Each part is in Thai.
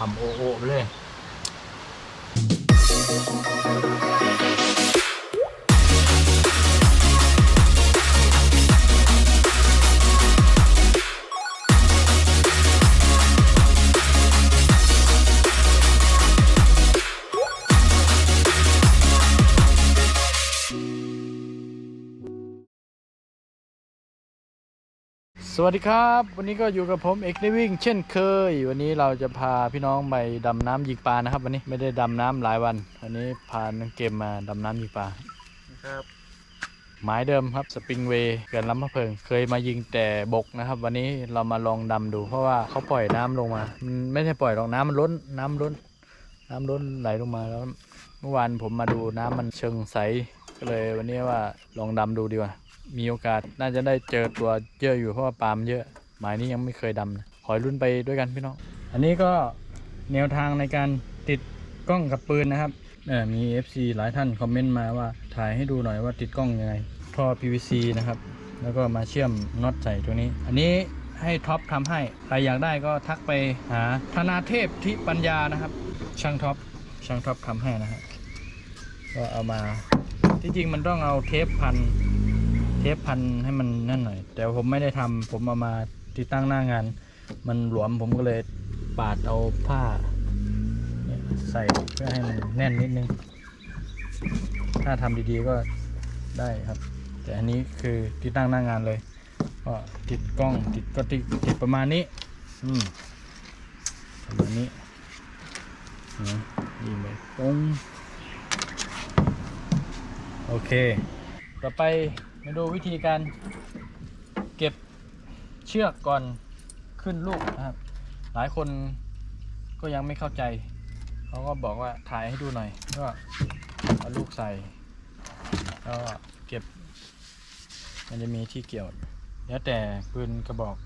ทำโอโอเลย สวัสดีครับ วันนี้ก็อยู่กับผมเอกได้วิ่ง เช่นเคย วันนี้เราจะพาพี่น้องไปดำน้ำยิงปลานะครับ วันนี้ไม่ได้ดำน้ำหลายวันวันนี้พาน้องเกมมาดำน้ำยิงปลาครับหมายเดิมครับสปริงเวย์เกินลำพะเพิง เคยมายิงแต่บกนะครับ วันนี้เรามาลองดำดู เพราะว่าเขาปล่อยน้ำลงมามันไม่ใช่ปล่อยหรอกน้ำมันล้นน้ำล้น น้ำล้นไหลลงมาแล้ว เมื่อวานผมมาดูน้ำมันเชิงใสก็เลยวันนี้ว่าลองดำดูดีกว่า มีโอกาสน่าจะได้เจอตัวเยอะอยู่เพราะว่าปลามเยอะ หมายนี้ยังไม่เคยดำนะขอให้รุ่นไปด้วยกันพี่น้อง อันนี้ก็แนวทางในการติดกล้องกับปืนนะครับเออมี FC หลายท่านคอมเมนต์มาว่าถ่ายให้ดูหน่อยว่าติดกล้องยังไงท่อ PVC นะครับ แล้วก็มาเชื่อมน็อตใส่ตัวนี้ อันนี้ให้ท็อปทำให้ ใครอยากได้ก็ทักไปหาธนาเทพทิปัญญานะครับ ช่างท็อปช่างท็อปทำให้นะฮะก็เอามาที่จริงมันต้องเอาเทปพัน เทปพันให้มันนั่นหน่อย แต่ผมไม่ได้ทำผมเอามาติดตั้งหน้างาน มันหลวมผมก็เลยปาดเอาผ้าใส่เพื่อให้มันแน่นนิดนึง ถ้าทำดีๆก็ได้ครับ แต่อันนี้คือติดตั้งหน้างานเลยก็ติดกล้องติดก็ติดติดประมาณนี้ อืมประมาณนี้นะยิงไปตรงโอเค ต่อไป มาดูวิธีการเก็บเชือกก่อนขึ้นลูกนะครับ หลายคนก็ยังไม่เข้าใจ เขาก็บอกว่าถ่ายให้ดูหน่อย ก็เอาลูกใส่ ก็เก็บ มันจะมีที่เกี่ยว แล้วแต่ปืนกระบอก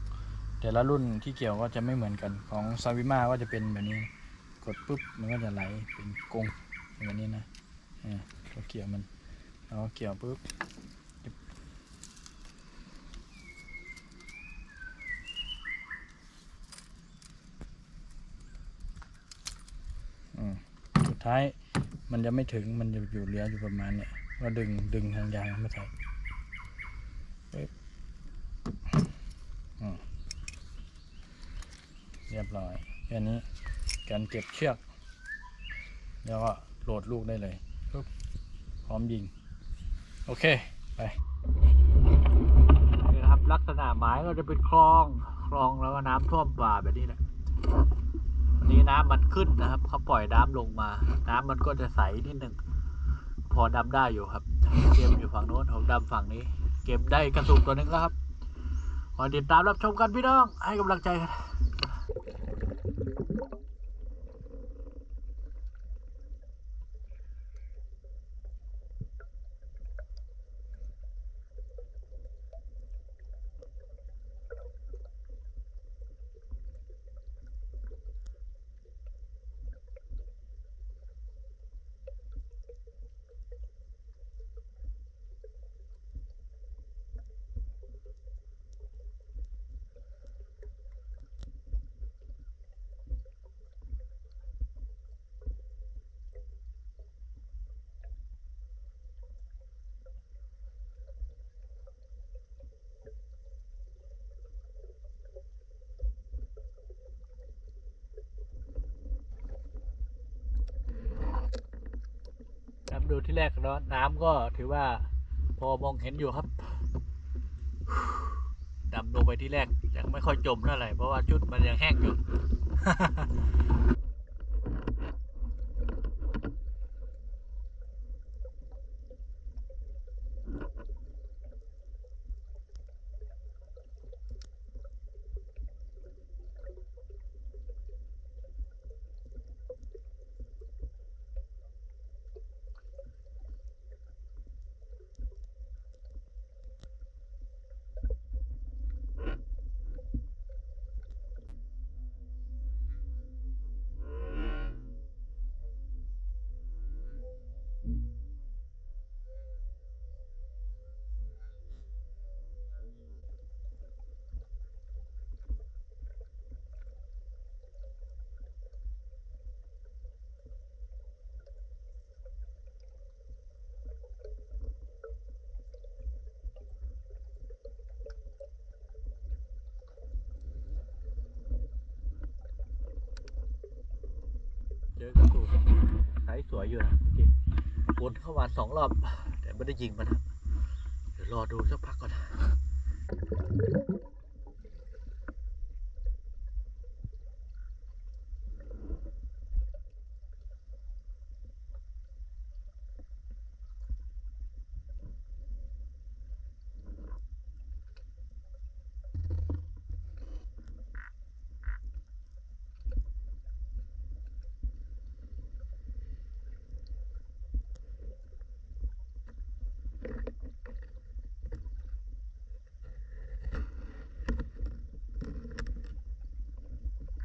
แต่ละรุ่นที่เกี่ยวก็จะไม่เหมือนกัน ของซาวิมาก็จะเป็นแบบนี้ กดปุ๊บมันก็จะไหลเป็นกงแบบนี้นะอ่าตัวเกี่ยวมันเราเกี่ยวปุ๊บ อืมสุด ท้ายมันจะไม่ถึงมันจะอยู่เหลืออยู่ประมาณเนี้ยก็ดึงดึงทางยางไม่ใส่เรียบร้อยแค่นี้การเก็บเชือก แล้วก็โหลดลูกได้เลยพร้อมยิง โอเค ไปนี่นะครับ ลักษณะหมายก็จะเป็นคลอง คลองแล้วก็น้ำท่วมป่าแบบนี้แหละ นี้น้ำมันขึ้นนะครับเขาปล่อยน้ำลงมา น้ำมันก็จะใสนิดหนึ่งพอดำได้อยู่ครับ เกมอยู่ฝั่งโน้นผมดำฝั่งนี้ เก็บได้กระสุนตัวหนึ่งแล้วครับขอติดตามรับชมกันพี่น้อง ให้กำลังใจ ที่แรกเนาะน้ำก็ถือว่าพอมองเห็นอยู่ครับดำลงไปที่แรกยังไม่ค่อยจมเท่าไหร่เพราะว่าชุดมันยังแห้งอยู่ อกระสูบไซส์สวยอยู่นะเมื่อกี้วนเข้ามาสองรอบ แต่ไม่ได้ยิงมันครับ เดี๋ยวรอดูสักพักก่อน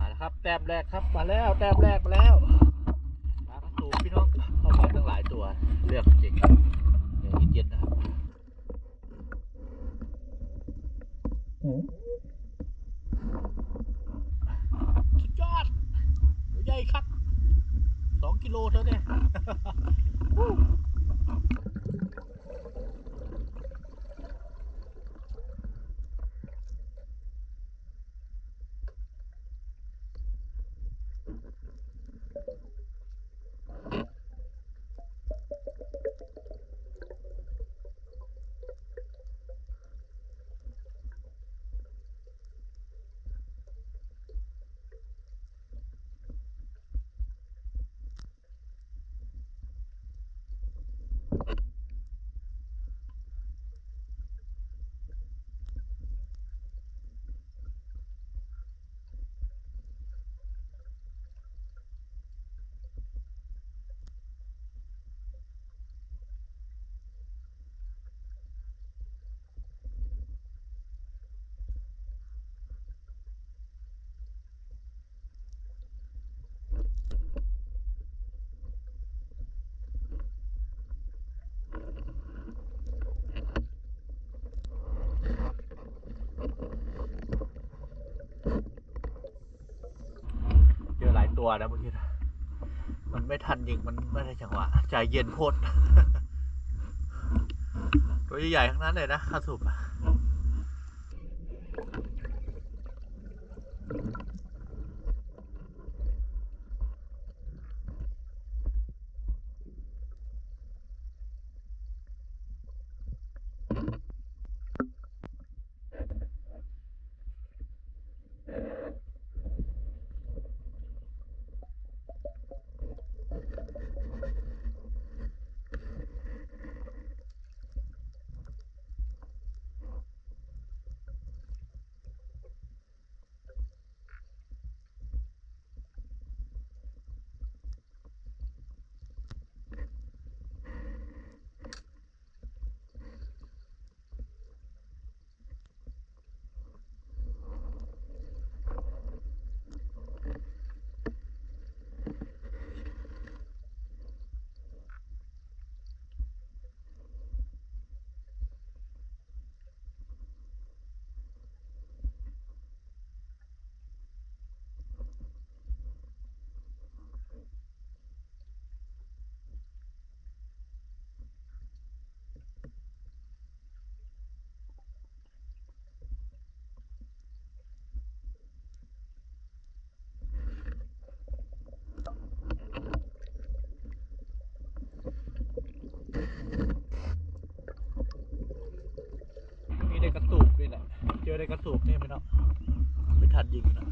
มาแล้วครับ แต้มแรกครับมาแล้วแต้มแรกมาแล้วปลากระสูบพี่น้องเข้ามาตั้งหลายตัว เลือกจริงเดี๋ยวเย็นๆนะครับสุดยอดตัวใหญ่ครับสองกิโลเท่าเนี่ ตัวนะเมื่อกี้นะมันไม่ทันยิงมันไม่ได้จังหวะใจเย็นโพดตัวใหญ่ๆทั้งนั้นเลยนะข้าสุบ เจอในกระสูบนี่ไม่เนาะไม่ทันยิงนะ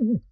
Mm-hmm.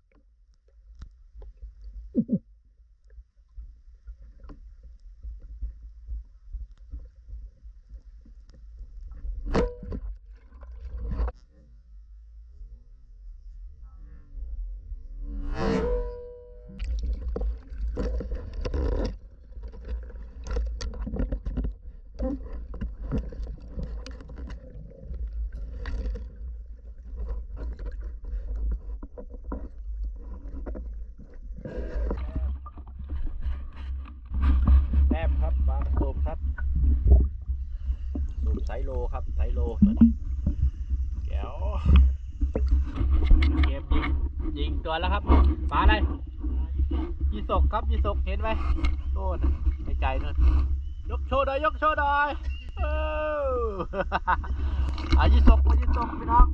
นไหมโทษไกลๆนู่นยกโชว์หน่อยยกโชว์หน่อยเอออายีสกอายีสกพี่น้อง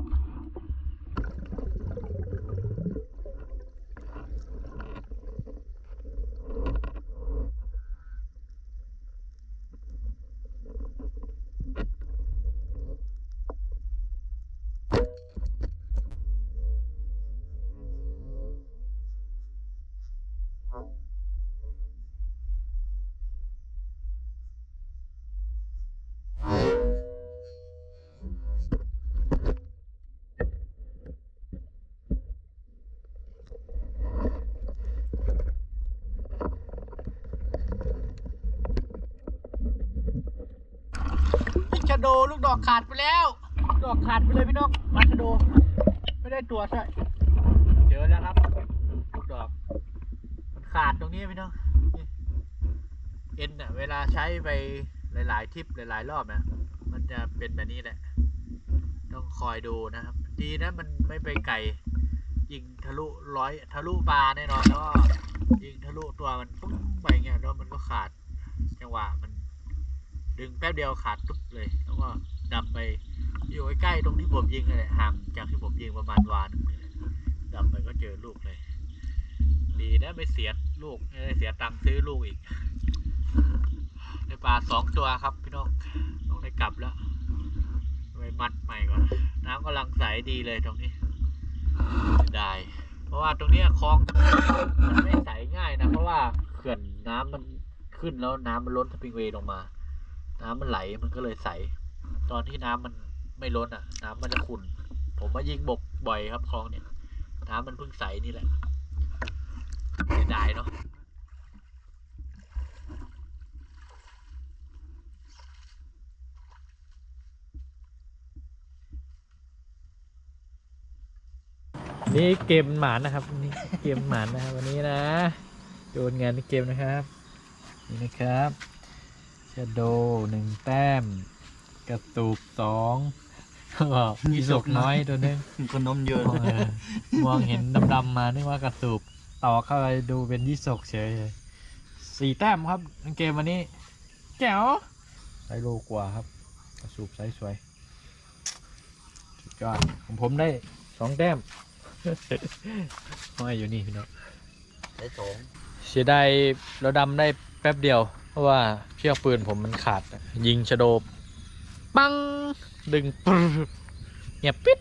ลูกชะโดลูกดอกขาดไปแล้ว ดอกขาดไปเลยพี่น้องมาชะโด ไม่ได้ตัวใช่เจอแล้วครับลูกดอกมันขาดตรงนี้พี่น้องเอ็นอะเวลาใช้ไปหลาย ๆทริปหลาย ๆ รอบเนี่ยมันจะเป็นแบบนี้แหละ ต้องคอยดูนะครับ ดีนะมันไม่ไปไกลยิงทะลุร้อยทะลุปลาแน่นอนแล้วยิงทะลุตัวมันปุ้งไปเงี้ยแล้วมันก็ขาดจังหวะมัน ดึงแป๊บเดียวขาดตุ๊บเลย แล้วก็ดำไปอยู่ใกล้ๆตรงที่ผมยิงเลยห่างจากที่ผมยิงประมาณวานงเลยดำไปก็เจอลูกเลย ดีนะไม่เสียลูกไม่ได้เสียตังค์ซื้อลูกอีกในปลาสองตัวครับพี่น้องต้องได้กลับแล้วไปมัดใหม่ก่อน น้ำกำลังใสดีเลยตรงนี้เสียดายเพราะว่าตรงนี้คลองมันไม่ใสง่ายนะ เพราะว่าเขื่อนน้ำมันขึ้นแล้วน้ำมันล้นสปริงเวย์ลงมา น้ำมันไหลมันก็เลยใส ตอนที่น้ำมันไม่ล้นอะ น้ำมันจะขุ่นผมมายิงบกบ่อยครับคลองเนี่ย น้ำมันเพิ่งใสนี่แหละเสียดายเนาะนี่เกมหมานนะครับนี่เกมหมานนะครับวันนี้นะโยนงานในเกมนะครับนี่นะครับ ชาโดหนึ่งแต้ม กระตุกสองมีศกน้อยตัวนึงคนนมเยอะเออมองเห็นดำๆมานึกว่ากระสูบต่อเข้าไปดูเป็นยี่สกเฉยเลยสี่แต้มครับในเกมวันนี้แจ๋วไซโลกว่าครับ กระสูบไซส์สวยสุดยอดของผมได้สองแต้มห้อยอยู่นี่พี่น้องได้สองเสียดายเราดำได้แป๊บเดียว เพราะว่าเชือกปืนผมมันขาด ยิงชะโดปังดึงปึ๊บเงียบปิด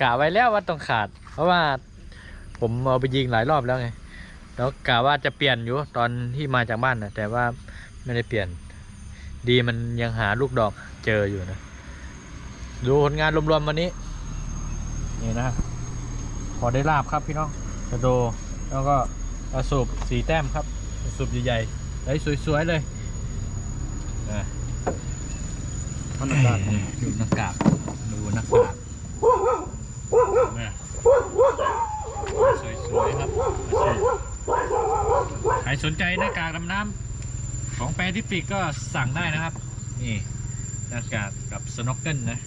กะไว้แล้วว่าต้องขาด เพราะว่าผมเอาไปยิงหลายรอบแล้วไง แล้วกะว่าจะเปลี่ยนอยู่ตอนที่มาจากบ้านนะแต่ว่าไม่ได้เปลี่ยน ดีมันยังหาลูกดอกเจออยู่นะ ดูผลงานรวมๆวันนี้ นี่นะ พอได้ลาบครับพี่น้องกระโดแล้วก็กระสูบสีแต้มครับกระสูบใหญ่ๆ ได้สวยๆเลยอะมันอากาศดูหน้ากากดูหน้ากากเนี่ยสวยๆครับใครสนใจหน้ากากดำน้ำของแปซิฟิกก็สั่งได้นะครับ นี่หน้ากากกับสโนว์เกิลนะ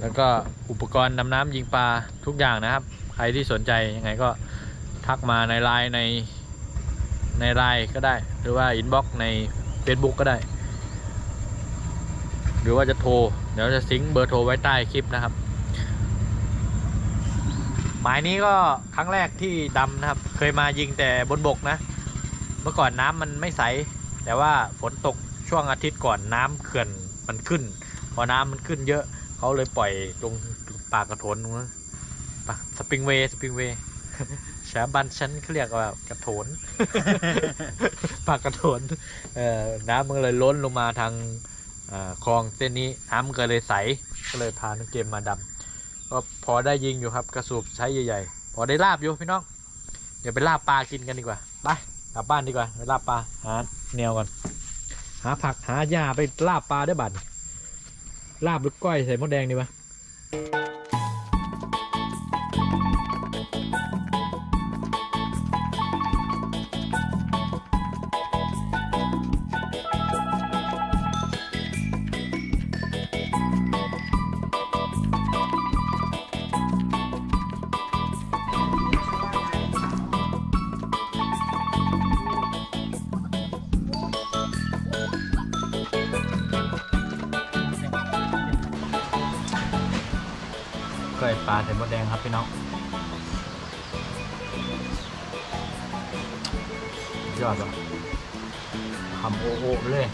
แล้วก็อุปกรณ์ดำน้ำยิงปลาทุกอย่างนะครับ ใครที่สนใจยังไงก็ทักมาในไลน์ใน ในไลน์ก็ได้ หรือว่าอินบ็อกใน Facebook ก็ได้ หรือว่าจะโทร เดี๋ยวจะซิงเบอร์โทรไว้ใต้คลิปนะครับ หมายนี้ก็ครั้งแรกที่ดำนะครับ เคยมายิงแต่บนบกนะ เมื่อก่อนน้ำมันไม่ใส แต่ว่าฝนตกช่วงอาทิตย์ก่อนน้ำเขื่อนมันขึ้น พอน้ำมันขึ้นเยอะเขาเลยปล่อยตรงปากกระโถนตรงนั้นปปะสปริงเวย์สปริงเวย์ ชาวบ้านฉันเขาเรียกว่ากระโถน ปากกระโถนเอ่อน้ำมันก็เลยล้นลงมาทางเอ่อคลองเส้นนี้น้ำมันก็เลยใสก็เลยพาน้องเกมมาดำก็พอได้ยิงอยู่ครับกระสูบใช้ใหญ่ๆ พอได้ลาบอยู่พี่น้องเดี๋ยวไปลาบปลากินกันดีกว่าไปกลับบ้านดีกว่าไปลาบปลาหาแนวก่อนหาผักหาหญ้าไปลาบปลาได้บัดลาบหรือก้อยใส่มดแดงดีปะ ก้อยปลาใส่มดแดงครับพี่น้องยอดว่ะทำโอโอเลย